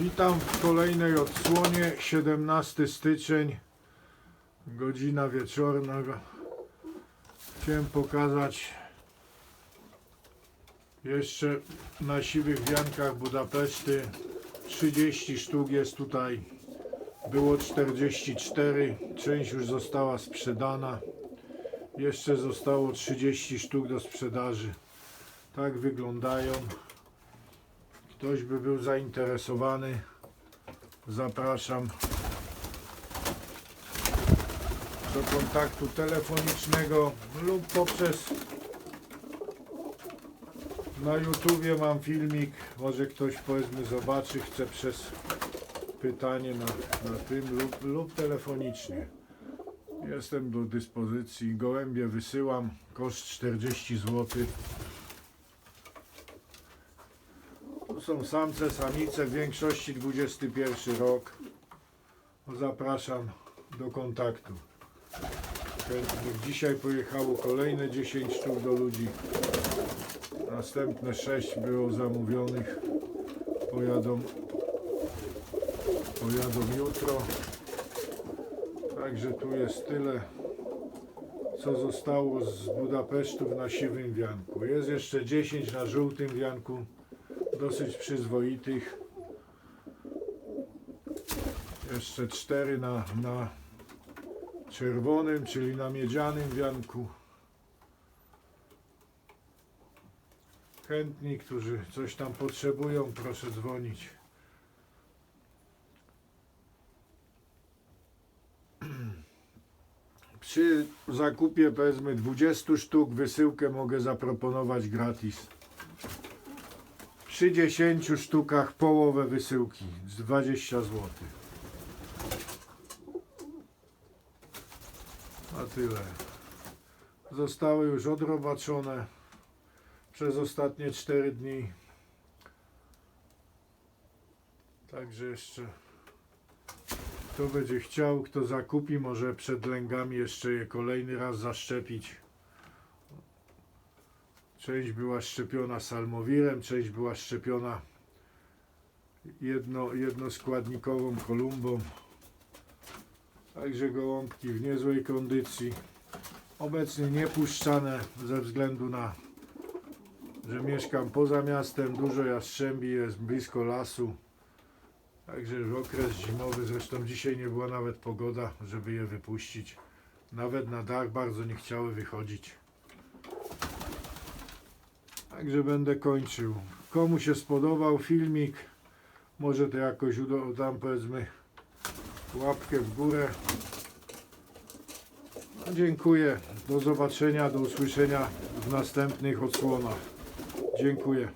Witam w kolejnej odsłonie, 17 styczeń, godzina wieczorna. Chciałem pokazać jeszcze na siwych wiankach Budapeszty 30 sztuk jest tutaj, było 44, część już została sprzedana, jeszcze zostało 30 sztuk do sprzedaży. Tak wyglądają. Ktoś by był zainteresowany, zapraszam do kontaktu telefonicznego lub poprzez na YouTubie mam filmik, może ktoś powiedzmy zobaczy, chce przez pytanie na, na tym lub, lub telefonicznie. Jestem do dyspozycji, gołębie wysyłam, koszt 40 zł. To są samce, samice, w większości XXI rok. Zapraszam do kontaktu. Dzisiaj pojechało kolejne 10 sztuk do ludzi. Następne 6 było zamówionych. Pojadą, pojadą jutro. Także tu jest tyle, co zostało z Budapesztów na siwym wianku. Jest jeszcze 10 na żółtym wianku dosyć przyzwoitych. Jeszcze cztery na, na czerwonym, czyli na miedzianym wianku. Chętni, którzy coś tam potrzebują, proszę dzwonić. Przy zakupie powiedzmy 20 sztuk wysyłkę mogę zaproponować gratis. Przy 10 sztukach połowę wysyłki z 20 zł. A tyle. Zostały już odrobaczone przez ostatnie 4 dni. Także jeszcze kto będzie chciał, kto zakupi, może przed lęgami jeszcze je kolejny raz zaszczepić. Część była szczepiona salmowirem, część była szczepiona jedno, jednoskładnikową kolumbą. Także gołąbki w niezłej kondycji. Obecnie niepuszczane ze względu na, że mieszkam poza miastem, dużo jastrzębi jest blisko lasu. Także w okres zimowy, zresztą dzisiaj nie była nawet pogoda, żeby je wypuścić. Nawet na dach bardzo nie chciały wychodzić. Także będę kończył. Komu się spodobał filmik, może to jakoś uda, dam powiedzmy łapkę w górę. No, dziękuję. Do zobaczenia, do usłyszenia w następnych odsłonach. Dziękuję.